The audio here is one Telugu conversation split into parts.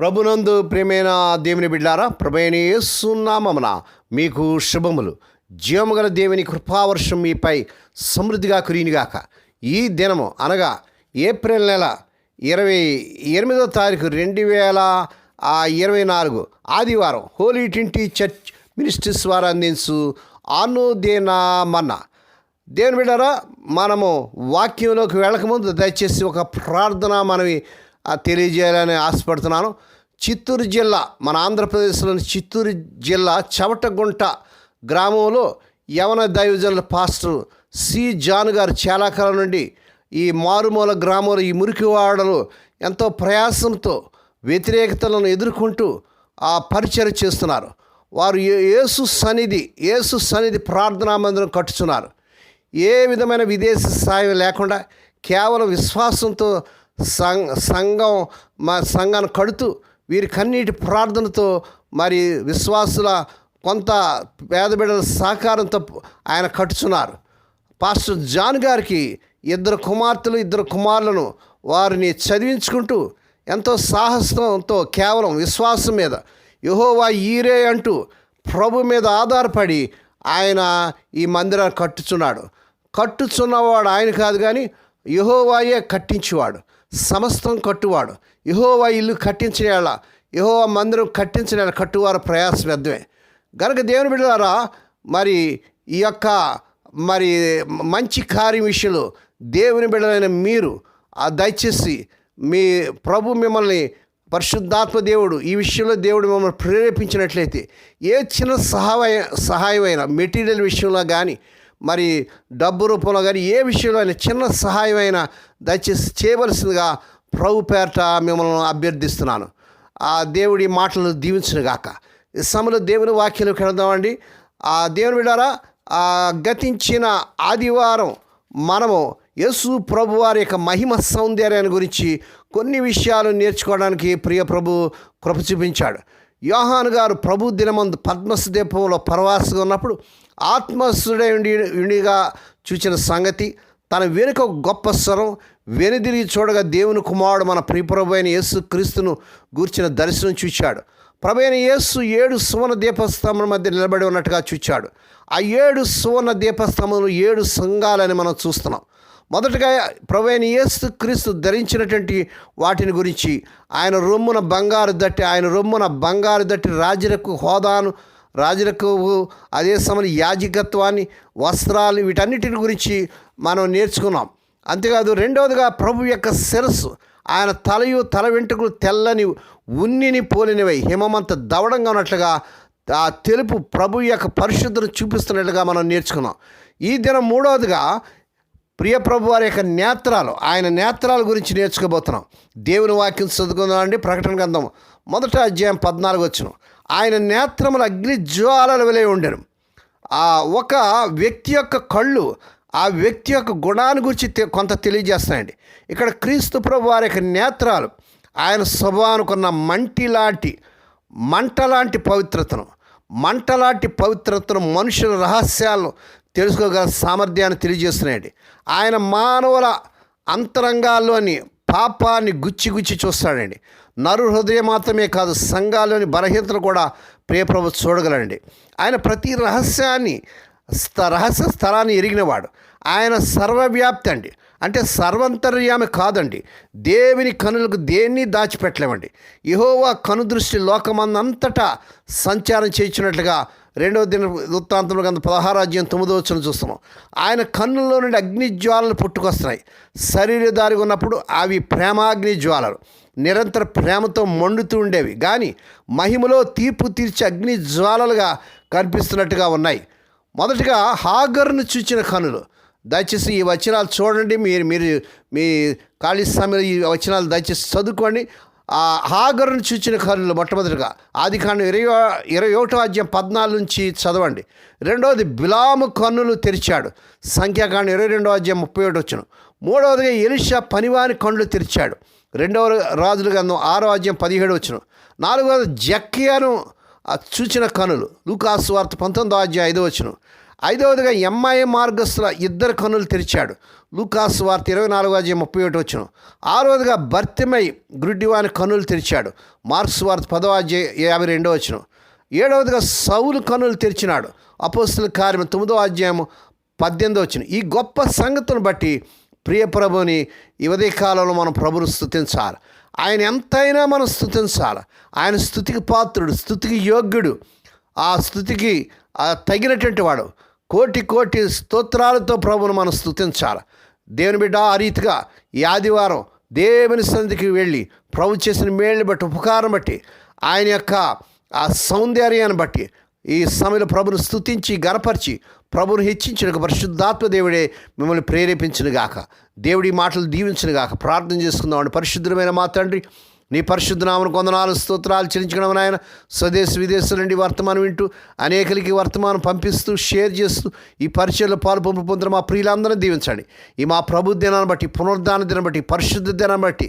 ప్రభునందు ప్రేమైన దేవుని బిడ్డారా ప్రభైన యేసునామమున మీకు శుభములు. జీవముగల దేవుని కృపావర్షం మీపై సమృద్ధిగా కురినిగాక ఈ దినము అనగా ఏప్రిల్ నెల ఇరవై ఎనిమిదో తారీఖు రెండు వేల ఇరవై నాలుగు ఆదివారం హోలీ ట్వంటీ చర్చ్ మినిస్ట్రీస్ వారు అందించు అనుదేనామన్న దేవుని బిడ్డారా మనము వాక్యంలోకి వెళ్ళకముందు దయచేసి ఒక ప్రార్థన మనవి తెలియజేయాలని ఆశపడుతున్నాను. చిత్తూరు జిల్లా మన ఆంధ్రప్రదేశ్లోని చిత్తూరు జిల్లా చవటగుంట గ్రామంలో యవన దైవజనుల పాస్టర్ సి. జాన్ గారు చాలా కాలం నుండి ఈ మారుమూల గ్రామంలో ఈ మురికివాడలు ఎంతో ప్రయాసంతో వ్యతిరేకతలను ఎదుర్కొంటూ ఆ పరిచయం చేస్తున్నారు. వారు ఏసు యేసు సన్నిధి యేసు సన్నిధి ప్రార్థనా మందిరం కట్టుచున్నారు. ఏ విధమైన విదేశీ సాయం లేకుండా కేవలం విశ్వాసంతో సంఘం మా సంఘాన్ని కడుతూ వీరి కన్నీటి ప్రార్థనతో మరి విశ్వాసుల కొంత పేద బిడ్డల సహకారంతో ఆయన కట్టుచున్నారు. పాస్టర్ జాన్ గారికి ఇద్దరు కుమార్తెలు ఇద్దరు కుమారులను వారిని చదివించుకుంటూ ఎంతో సాహసంతో కేవలం విశ్వాసం మీద యహోవా ఈరే అంటూ ప్రభు మీద ఆధారపడి ఆయన ఈ మందిరాన్ని కట్టుచున్నాడు. కట్టుచున్నవాడు ఆయన కాదు కానీ యహోవాయే కట్టించేవాడు. సమస్తం కట్టువాడు. యహోవా ఇల్లు కట్టించేయాల యహోవా మందిరం కట్టించిన కట్టువారు ప్రయాస వ్యర్థమే గనక దేవుని బిడ్డలారా మరి ఈ యొక్క మరి మంచి కార్యం విషయంలో దేవుని బిడ్డలైన మీరు ఆ దయచేసి మీ ప్రభు మిమ్మల్ని పరిశుద్ధాత్మ దేవుడు ఈ విషయంలో దేవుడు మిమ్మల్ని ప్రేరేపించినట్లయితే ఏ చిన్న సహాయ సహాయమైన మెటీరియల్ విషయంలో కానీ మరి డబ్బు రూపంలో కానీ ఏ విషయంలో అయినా చిన్న సహాయమైనా దయచేసి చేయవలసిందిగా ప్రభు పేరట మిమ్మల్ని అభ్యర్థిస్తున్నాను. ఆ దేవుడి మాటలను దీవించునుగాక ఈ సమయంలో దేవుని వాక్యంలోకి వెళదామండి ఆ దేవుని విడారా ఆ గతించిన ఆదివారం మనము యేసు ప్రభు వారి యొక్క మహిమ సౌందర్యాన్ని గురించి కొన్ని విషయాలు నేర్చుకోవడానికి ప్రియ ప్రభు కృప చూపించాడు. యోహాను గారు ప్రభు దినమందు పద్మసుదీపంలో పరవాసగా ఉన్నప్పుడు ఆత్మసుడయుడిగా చూచిన సంగతి తన వెనుక గొప్ప స్వరం వెనుదిరిగి చూడగా దేవుని కుమారుడు మన ప్రియప్రభు అయిన యేసు క్రీస్తును గూర్చిన దర్శనం చూచాడు. ప్రభు అయిన యేసు ఏడు సువర్ణ దీపస్తంభం మధ్య నిలబడి ఉన్నట్టుగా చూచాడు. ఆ ఏడు సువర్ణ దీపస్తంభంలో ఏడు సంఘాలని మనం చూస్తున్నాం. మొదటగా ప్రభు అయిన యేసు క్రీస్తు ధరించినటువంటి వాటిని గురించి ఆయన రొమ్మున బంగారు దట్టి ఆయన రొమ్మున బంగారు దట్టి రాజులకు హోదాను రాజులకు అదే సమయంలో యాజకత్వాన్ని వస్త్రాలు వీటన్నిటిని గురించి మనం నేర్చుకున్నాం. అంతేకాదు రెండవదిగా ప్రభు యొక్క శిరస్సు. ఆయన తలయు తల వెంట్రుకలు తెల్లని ఉన్నిని పోలినవై హిమమంత దవడంగా ఉన్నట్లుగా ఆ తెలుపు ప్రభు యొక్క పరిశుద్ధను చూపిస్తున్నట్లుగా మనం నేర్చుకున్నాం. ఈ దినం మూడవదిగా ప్రియ ప్రభు వారి యొక్క నేత్రాలు ఆయన నేత్రాల గురించి నేర్చుకోబోతున్నాం. దేవుని వాక్యం చదువుకుందామండి ప్రకటన గ్రంథం మొదట అధ్యాయం పద్నాలుగు వచ్చిన. ఆయన నేత్రములు అగ్ని జ్వాలలు వెలై ఉండెను. ఆ ఒక వ్యక్తి యొక్క కళ్ళు ఆ వ్యక్తి యొక్క గుణాన్ని గురించి కొంత తెలియజేస్తాయండి ఇక్కడ క్రీస్తు ప్రభు వారి యొక్క నేత్రాలు ఆయన స్వభావానుకున్న మంటి లాంటి మంట లాంటి పవిత్రతను మంట లాంటి పవిత్రతను మనుషుల రహస్యాలను తెలుసుకోగల సామర్థ్యాన్ని తెలియజేస్తున్నాయండి. ఆయన మానవుల అంతరంగాల్లోని పాపాన్ని గుచ్చి గుచ్చి చూస్తాడండి. నరు హృదయం మాత్రమే కాదు సంఘాల్లోని బలహీనతలు కూడా ప్రియప్రభు చూడగలండి ఆయన ప్రతి రహస్యాన్ని స్థ రహస్య స్థలాన్ని ఎరిగినవాడు. ఆయన సర్వవ్యాప్తి అండి. అంటే సర్వంతర్యామి కాదండి. దేవుని కనులకు దేన్ని దాచిపెట్టలేమండి. యహోవా కను దృష్టి లోకమందంతటా సంచారం చేయించినట్లుగా రెండవ దిన వృత్తాంతంలో గంత పదహారాజ్యం తొమ్మిదో వచ్చిన చూస్తున్నాం. ఆయన కన్నుల్లో నుండి అగ్ని జ్వాలలు పుట్టుకొస్తున్నాయి. శరీరదారిగా ఉన్నప్పుడు అవి ప్రేమాగ్ని జ్వాలలు. నిరంతర ప్రేమతో మండుతూ ఉండేవి. కానీ మహిమలో తీర్పు తీర్చి అగ్ని జ్వాలలుగా కనిపిస్తున్నట్టుగా ఉన్నాయి. మొదటగా హాగర్ను చూచిన కనులు దయచేసి ఈ వచనాలు చూడండి. మీరు మీరు మీ ఖాళీ సమయంలో ఈ వచనాలు దయచేసి చదువుకోండి. ఆ హాగర్ను చూచిన కనులు మొట్టమొదటిగా. ఆది కాండం ఇరవై ఇరవై ఒకటో అధ్యాయం పద్నాలుగు నుంచి చదవండి. రెండవది బిలాము కన్నులు తెరిచాడు. సంఖ్యాకాండం ఇరవై రెండో అధ్యాయం ముప్పై ఒకటి వచ్చును. మూడవదిగా ఎలిషా పనివాని కళ్ళు తెరిచాడు. రెండవ రాజుల గంధం ఆరో అధ్యాయం పదిహేడు వచ్చును. నాలుగవది జక్కియాను చూచిన కనులు లూకాసు వార్త పంతొమ్మిదో అధ్యాయం ఐదో వచ్చును. ఐదవదిగా ఎంఐఏ మార్గస్తుల ఇద్దరు కన్నులు తెరిచాడు. లూకాస్ వార్త ఇరవై నాలుగు అజీ ముప్పై ఒకటి వచ్చిన. ఆరవదిగా భర్తిమై గ్రుడ్డివాని కన్నులు తెరిచాడు. మార్క్స్ వార్త పదవ అధ్యాయ యాభై రెండో వచ్చిన. ఏడవదిగా సౌలు కన్నులు తెరిచినాడు. అపోస్తుల కార్యం తొమ్మిదో అధ్యాయం పద్దెనిమిదో వచ్చిన. ఈ గొప్ప సంగతులను బట్టి ప్రియ ప్రభుని ఈ ఉదయ కాలంలో మనం ప్రభుని స్థుతించాలి ఆయన ఎంతైనా మనం స్థుతించాలి ఆయన స్థుతికి పాత్రుడు స్థుతికి యోగ్యుడు. ఆ స్థుతికి తగినటువంటి వాడు. కోటి కోటి స్తోత్రాలతో ప్రభును మనం స్థుతించాలి దేవుని బిడ్డ ఆ రీతిగా ఈ ఆదివారం దేవుని సంధికి వెళ్ళి ప్రభు చేసిన మేళ్ళని బట్టి ఉపకారం బట్టి ఆయన యొక్క ఆ సౌందర్యాన్ని బట్టి ఈ సమయంలో ప్రభును స్తుతించి గనపరిచి ప్రభును హెచ్చించిన పరిశుద్ధాత్మ దేవుడే మిమ్మల్ని ప్రేరేపించిన గాక దేవుడి మాటలు దీవించిన గాక ప్రార్థన చేసుకుందామండి పరిశుద్ధమైన మా తండ్రి నీ పరిశుద్ధనామను కొందనాలు స్తోత్రాలు చెల్లించడం నాయన. స్వదేశ విదేశాల నుండి వర్తమానం వింటూ అనేకలకి వర్తమానం పంపిస్తూ షేర్ చేస్తూ ఈ పరిచయలో పాలు పంపు పొందిన మా ప్రియులందరినీ దీవించండి. ఈ మా ప్రభు దినాన్ని బట్టి పునరుద్ధాన దినం బట్టి పరిశుద్ధ దినాన్ని బట్టి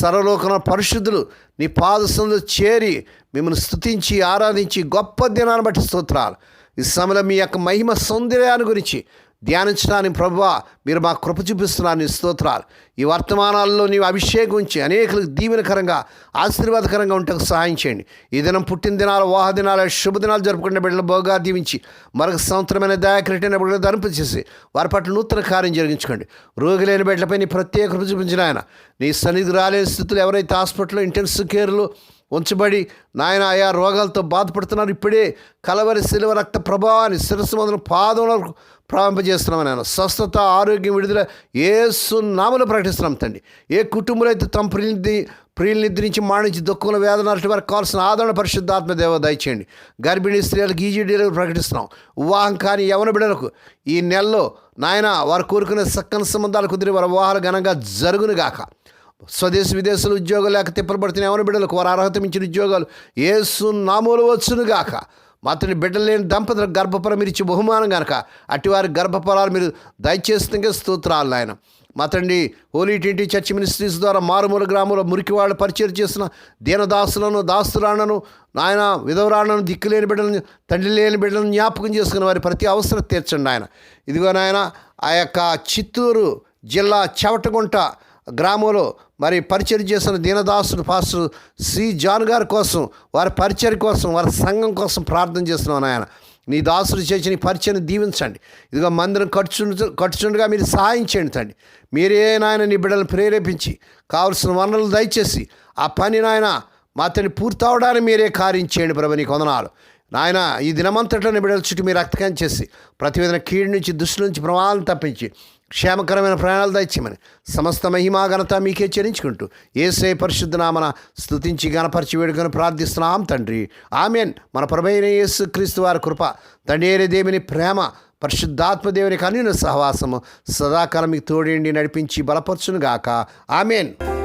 సర్వలోకన పరిశుద్ధులు నీ పాదశంలో చేరి మిమ్మల్ని స్థుతించి ఆరాధించి గొప్ప దినాన్ని బట్టి స్తోత్రాలు. ఈ సమయంలో మీ యొక్క మహిమ సౌందర్యాన్ని గురించి ధ్యానించడానికి ప్రభువా మీరు మా కృప చూపిస్తున్నారు నీ స్తోత్రాలు. ఈ వర్తమానాల్లో నీవు అభిషేకించి అనేకులకు దీవెనకరంగా ఆశీర్వాదకరంగా ఉంటకు సహాయం చేయండి. ఈ దినం పుట్టిన దినాలు వాహ దినాలు శుభదినాలు జరుపుకునే బిడ్డలు బోగా దీవించి మరొక సంవత్సరమైన దయాకరిటైన బిడ్డలు ధరింపు చేసి వారి పట్ల నూతన కార్యం జరిగించుకోండి. రోగి లేని బిడ్డలపై నీ ప్రత్యేక కృప చూపించిన ఆయన. నీ సన్నిధి రాలేని స్థితులు ఎవరైతే హాస్పిటల్లో ఇంటెన్సివ్ కేర్లు ఉంచబడి నాయన ఆయా రోగాలతో బాధపడుతున్నారు ఇప్పుడే కలవరి శిలువ రక్త ప్రభావాన్ని శిరస్సు మొదలు పాదంలో ప్రారంభింపజేస్తున్నాం నేను స్వస్థత ఆరోగ్యం విడుదల ఏసు నామలు ప్రకటిస్తున్నాం తండ్రి. ఏ కుటుంబంలో అయితే తమ ప్రియుని ప్రియులు నిద్రించి మాణించి దుఃఖంలో వేదన అటు వారికి కావాల్సిన ఆదరణ పరిశుద్ధాత్మ దేవ దయచేయండి. గర్భిణీ స్త్రీలకు ఈజీడీలకు ప్రకటిస్తున్నాం. వివాహం కానీ యవన బిడ్డలకు ఈ నెలలో నాయన వారు కోరుకునే సక్కని సంబంధాలు కుదిరి వారి వివాహాలు ఘనంగా జరుగును గాక. స్వదేశ విదేశాలు ఉద్యోగాలు లేక తిప్పబడుతున్న యవన బిడ్డలకు వారు అర్హత మించిన ఉద్యోగాలు ఏసు నామూలు వచ్చును గాక. మాతని బిడ్డలు లేని దంపతులకు గర్భఫలం మీరు ఇచ్చే బహుమానం కనుక అటివారి గర్భఫలాలు మీరు దయచేస్తుంటే స్తోత్రాలు ఆయన మా తండ్రి హోలీ టింటి చర్చ్ మినిస్ట్రీస్ ద్వారా మారుమూల గ్రామంలో మురికి వాళ్ళు పరిచయం చేసిన దీనదాసులను దాసురాణను నాయన విధవరాణను దిక్కులేని బిడ్డలను తండ్రి లేని బిడ్డలను జ్ఞాపకం చేసుకున్న వారి ప్రతి అవసరం తీర్చండి ఆయన ఇదిగో నాయన ఆ యొక్క చిత్తూరు జిల్లా చెవటగుంట గ్రామంలో మరి పరిచయం చేస్తున్న దీనదాసుడు పాస్టర్ శ్రీ జాన్ గారి కోసం వారి పరిచయం కోసం వారి సంఘం కోసం ప్రార్థన చేస్తున్నాం నాయన. నీ దాసుడు చేసిన పరిచయం దీవించండి. ఇదిగో మందిరం ఖర్చు ఖర్చుండగా మీరు సహాయం చేయండి తండి మీరే నాయన నీ బిడ్డలను ప్రేరేపించి కావలసిన వనరులు దయచేసి ఆ పని నాయన మా అతని పూర్తవడానికి మీరే కార్యం చేయండి ప్రభు నీ కొందనాలు నాయన ఈ దినమంతట్లో నీ బిడ్డల చుట్టూ మీరు రక్తకం చేసి ప్రతివేదన కీడు నుంచి దుష్టు నుంచి ప్రమాదం తప్పించి క్షేమకరమైన ప్రయాణాలు దయచేయమని సమస్త మహిమా ఘనత మీకే చెల్లించుకుంటూ ఏసే పరిశుద్ధ నామన స్తుతించి గణపరిచి వేడుకొని ప్రార్థిస్తున్నాం తండ్రి. ఆమెన్. మన ప్రభైన యేసు క్రీస్తు వారి కృప తండేరే దేవుని ప్రేమ పరిశుద్ధాత్మ దేవుని కన్యున సహవాసము సదాకాలం మీకు తోడేండి నడిపించి బలపరచునుగాక. ఆమెన్.